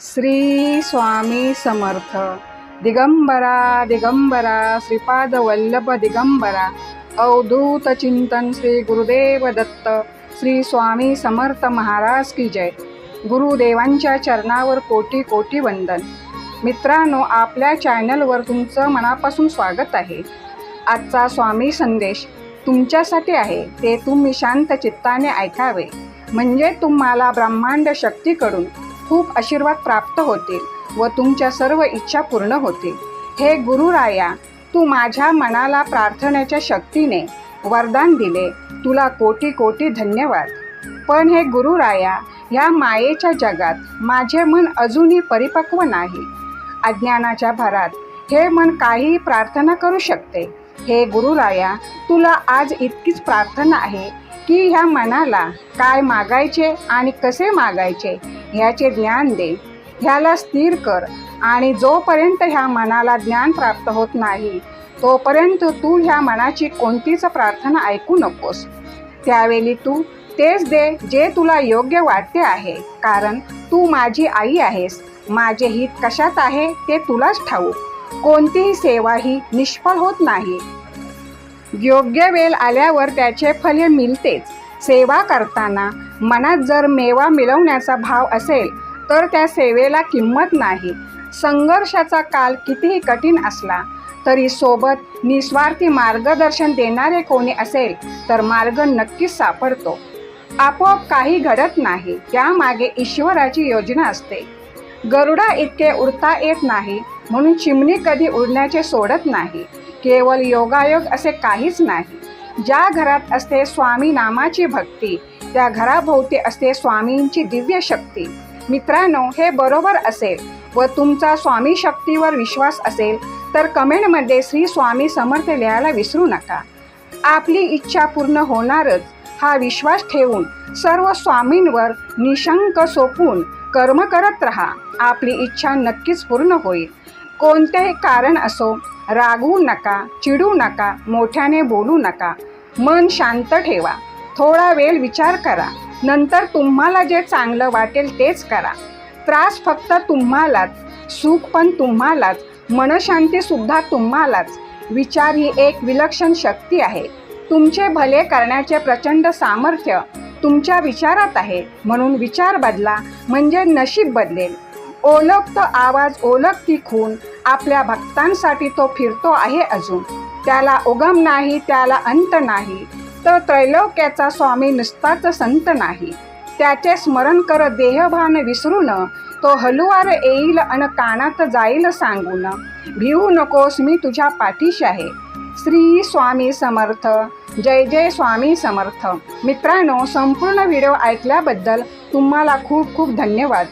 श्री स्वामी समर्थ. दिगंबरा दिगंबरा श्रीपाद वल्लभ दिगंबरा. अवधूत चिंतन श्री गुरुदेव दत्त. श्री स्वामी समर्थ महाराज की जय. गुरुदेवांच्या चरणावर कोटी कोटी वंदन. मित्रांनो आपल्या चॅनलवर तुमचं मनापासून स्वागत आहे. आजचा स्वामी संदेश तुमच्यासाठी आहे. ते तुम्ही शांत चित्ताने ऐकावे. म्हणजे तुम्हाला ब्रह्मांड शक्तीकडून खूप आशीर्वाद प्राप्त होतील व तुमच्या सर्व इच्छा पूर्ण होतील. हे गुरुराया तू माझ्या मनाला प्रार्थनेच्या शक्तीने वरदान दिले. तुला कोटी कोटी धन्यवाद. पण हे गुरुराया ह्या मायेच्या जगात माझे मन अजूनही परिपक्व नाही. अज्ञानाच्या भरात हे मन काहीही प्रार्थना करू शकते. हे गुरुराया तुला आज इतकीच प्रार्थना आहे की ह्या मनाला काय मागायचे आणि कसे मागायचे ह्याचे ज्ञान दे. ह्याला स्थिर कर आणि जोपर्यंत ह्या मनाला ज्ञान प्राप्त होत नाही तोपर्यंत तू ह्या मनाची कोणतीच प्रार्थना ऐकू नकोस. त्यावेळी तू तेच दे जे तुला योग्य वाटते आहे कारण तू माझी आई आहेस. माझे हित कशात आहे ते तुलाच ठाऊक. कोणतीही सेवा ही निष्फळ होत नाही. योग्य वेळ आल्यावर त्याचे फल हे मिळतेच. सेवा करताना मनात जर मेवा मिळवण्याचा भाव असेल तर त्या सेवेला किंमत नाही. संघर्षाचा काल कितीही कठीण असला तरी सोबत निस्वार्थी मार्गदर्शन देणारे कोणी असेल तर मार्ग नक्कीच सापडतो. आपोआप काही घडत नाही त्यामागे ईश्वराची योजना असते. गरुडा इतके उडता येत नाही म्हणून चिमणी कधी उडण्याचे सोडत नाही. केवळ योगायोग असे काहीच नाही. ज्या घरात असते स्वामी नामाची भक्ती त्या घराभोवती असते स्वामींची दिव्य शक्ती. मित्रांनो हे बरोबर असेल व तुमचा स्वामी शक्तीवर विश्वास असेल तर कमेंटमध्ये श्री स्वामी समर्थ लिहायला विसरू नका. आपली इच्छा पूर्ण होणारच हा विश्वास ठेवून सर्व स्वामींवर निशंक सोपून कर्म करत राहा. आपली इच्छा नक्कीच पूर्ण होईल. कोणतेही कारण असो रागवू नका चिडू नका मोठ्याने बोलू नका. मन शांत ठेवा. थोडा वेळ विचार करा. नंतर तुम्हाला जे चांगलं वाटेल तेच करा. त्रास फक्त तुम्हालाच सुख पण तुम्हालाच मनशांतीसुद्धा तुम्हालाच. विचार ही एक विलक्षण शक्ती आहे. तुमचे भले करण्याचे प्रचंड सामर्थ्य तुमच्या विचारात आहे म्हणून विचार बदला म्हणजे नशीब बदलेल. ओळखतो आवाज ओळख ती खून आपल्या भक्तांसाठी तो फिरतो आहे अजून. त्याला उगम नाही त्याला अंत नाही. तर त्रैलोक्याचा स्वामी नुसताच संत नाही. त्याचे स्मरण कर देहभान विसरून तो हलुवार येईल अन कानात जाईल सांगून. भिवू नकोस मी तुझ्या पाठीशी आहे. श्री स्वामी समर्थ जय जय स्वामी समर्थ. मित्रांनो संपूर्ण व्हिडिओ ऐकल्याबद्दल तुम्हाला खूप खूप धन्यवाद.